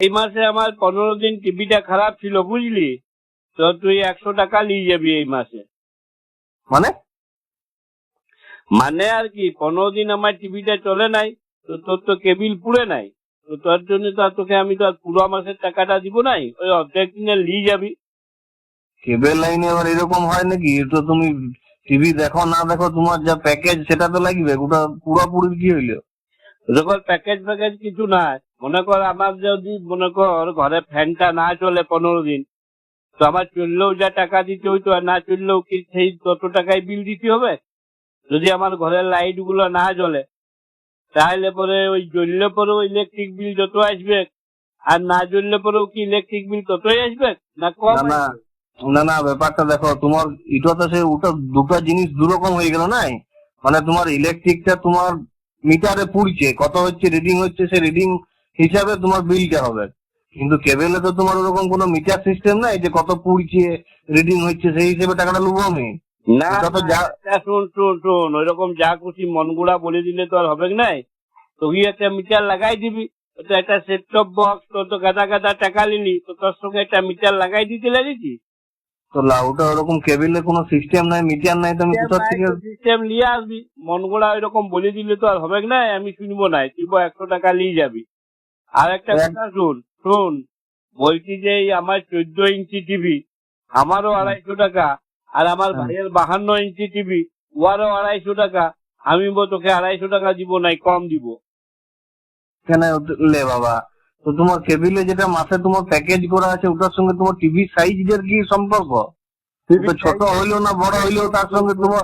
এই মাসে আমার পনেরো দিন টিভিটা খারাপ ছিল বুঝলি? তো তুই একশো টাকা নিয়ে যাবি এই মাসে। মানে? মানে আর কি পনেরো দিন আমার টিভিটা চলে নাই তো তোর তো কেবিল পুড়ে নাই। তো তোর জন্য তো আর তোকে আমি তো আর পুরো মাসের টাকাটা দিব নাই ওই অর্ধেক দিনে নিয়ে যাবি। কেবল লাইনে আবার এরকম হয় নাকি? তো তুমি টিভি দেখো না দেখো তোমার যা প্যাকেজ সেটা তো লাগবে ওটা পুরোপুরি কি হইল? যখন প্যাকেজ প্যাকেজ কিছু নাই। মনে কর আমার যদি মনে কর ঘরে ফ্যানটা না চলে পনেরো দিন তো আমার চললেও যা টাকা দিতে হইতো আর না চললেও কি সেই তত টাকায় বিল দিতে হবে? যদি আমার ঘরের লাইটগুলো না জ্বলে তাহলে পরে ওই জ্বললে পরেও ইলেকট্রিক বিল যত আসবে আর না জ্বললে পরেও কি ইলেকট্রিক বিল ততই আসবে? না কম না না না ব্যাপারটা দেখো তোমার এটা তো সে ওটা দুটো জিনিস দুরকম হয়ে গেল না মানে তোমার ইলেকট্রিকটা তোমার মিটারে পুড়ছে কত হচ্ছে রিডিং হচ্ছে সে রিডিং হিসাবে তোমার বিলটা হবে। কিন্তু কেবেলে তো তোমার ওরকম কোনো মিটার সিস্টেম নাই যে কত পুড়ছে রিডিং হচ্ছে সেই হিসেবে টাকাটা লুবো আমি। না শুন শুন শুন ওইরকম যা খুশি মনগুড়া বলে দিলে তো আর হবে নাই। তুই একটা মিটার লাগাই দিবি একটা সেট টপ বক্স তোর তো গাদা গাদা টাকা নিলি তো তোর সঙ্গে একটা মিটার লাগাই দিতে লাগিছি। তো লা- ওটা ওরকম কেবেলে কোনো সিস্টেম নাই মিটার নাই তো আমি কোথা থেকে সিস্টেম নিয়ে আসবি। মনগুড়া ওইরকম বলে দিলে তো আর হবে না আমি শুনব না তুই একশো টাকা নিয়ে যাবি। আর একটা কথা শুন শুন বলছি যে আমার চোদ্দ ইঞ্চি টিভি আমারও আড়াইশো টাকা আর আমার হ্যাঁ। ভাইয়ের বাহান্ন ইঞ্চি টিভি ওয়ারও আড়াইশো টাকা আমি তোকে আড়াইশো টাকা দিব নাই কম দিব। কেন লে বাবা তো তোমার কেবিলে যেটা মাসে তোমার প্যাকেজ করা আছে ওটার সঙ্গে তোমার টিভি সাইজের কি সম্পর্ক? তো ছোট হইলেও না বড় হইলেও তার সঙ্গে তোমার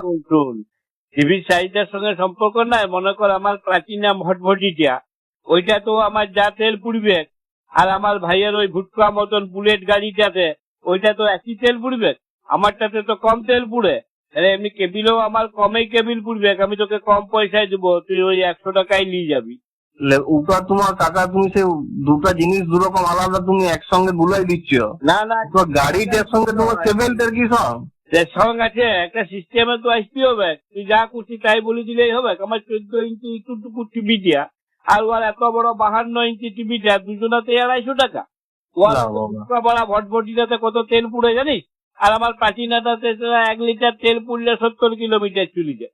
টিভি সাইজের সঙ্গে সম্পর্ক নাই মনে কর আমার প্লাটিনাম ভটভটিটা ওইটা তো আমার যা তেল পুড়বে আর আমার ভাইয়ের ওই ভুটকা মতন বুলেট গাড়িটাতে ওইটা তো একই তেল পুড়বে আমারটাতে তো কম তেল পুড়ে। তাহলে এমনি কেবিলেও আমার কমেই কেবিল পুড়বে আমি তোকে কম পয়সায় দেবো তুই ওই একশো টাকায় নিয়ে যাবি। ওটা তোমার টাকা তুমি সে দুটা জিনিস দুরকম আলাদা তুমি একসঙ্গে গুলাই দিচ্ছ? না না। তো গাড়িটার সঙ্গে তোমার কি সব? আছে একটা সিস্টেমে তো আসতে হবে। তুই যা খুশি তাই বলে দিলেই হবে। আমার চোদ্দ ইঞ্চি একটুটুকু টিভিটা আর ওর এত বড় বাহান্ন ইঞ্চি টিভিটা দুজনাতে আড়াইশো টাকা। ওর বড় ভটভটিটাতে কত তেল পুড়ে জানিস? আর আমার পাটিনাটাতে তো এক লিটার তেল পুড়লে সত্তর কিলোমিটার চলে যায়।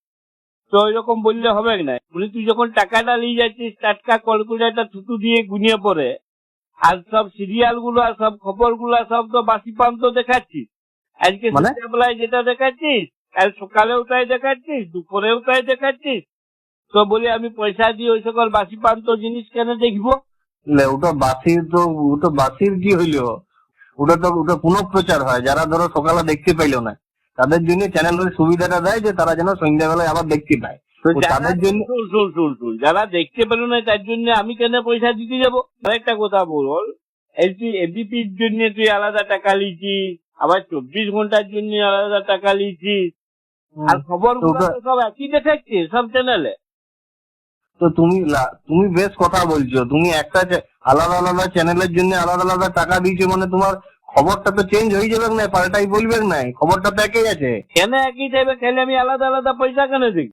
তো ওইরকম বললে হবে না? বলি তুই যখন টাকাটা নিয়ে যাচ্ছিস টাটকা ক্যালকুলেটার থুতু দিয়ে গুনিয়ে পড়ে আর সব সিরিয়ালগুলো আর সব খবরগুলো সব তো বাসি পান্ত দেখাচ্ছিস। আজকে মানে? সন্ধ্যাবেলায় যেটা দেখাচ্ছিস আর সকালেও তাই দেখাচ্ছিস দুপুরেও তাই দেখাচ্ছিস। তো বলি আমি পয়সা দিয়ে ওই সকল বাসি পান্ত জিনিস কেন দেখব? ওটা বাসির তো ওটা বাসির কি হইল? ওটা তো ওটা পুনঃপ্রচার হয় যারা ধরো সকালে দেখতে পাইলো না। তাদের জন্য চ্যানেলের সুবিধাটা দেয় যে তারা যেন সন্ধ্যাবেলায় আবার দেখতে পায়। যারা- তাদের জন্য শুন শুন শুন শুন। যারা দেখতে পেল না তার জন্য আমি কেন পয়সা দিতে যাব? আরেকটা কথা বল। এবিপির জন্য তুই আলাদা টাকা লিছিস আবার চব্বিশ ঘণ্টার জন্য আলাদা টাকা লিছিস আর খবর সব একই দেখাচ্ছে সব চ্যানেলে তো তুমি তুমি বেশ কথা বলছো। তুমি একটা আলাদা আলাদা চ্যানেলের জন্য আলাদা আলাদা টাকা দিয়েছ মানে তোমার খবরটা তো চেঞ্জ হয়ে যাবে না, পাল্টাই বলবেন না খবরটা তো একই আছে। কেন একই চাইবে খেলে আমি আলাদা আলাদা পয়সা কেন দিই?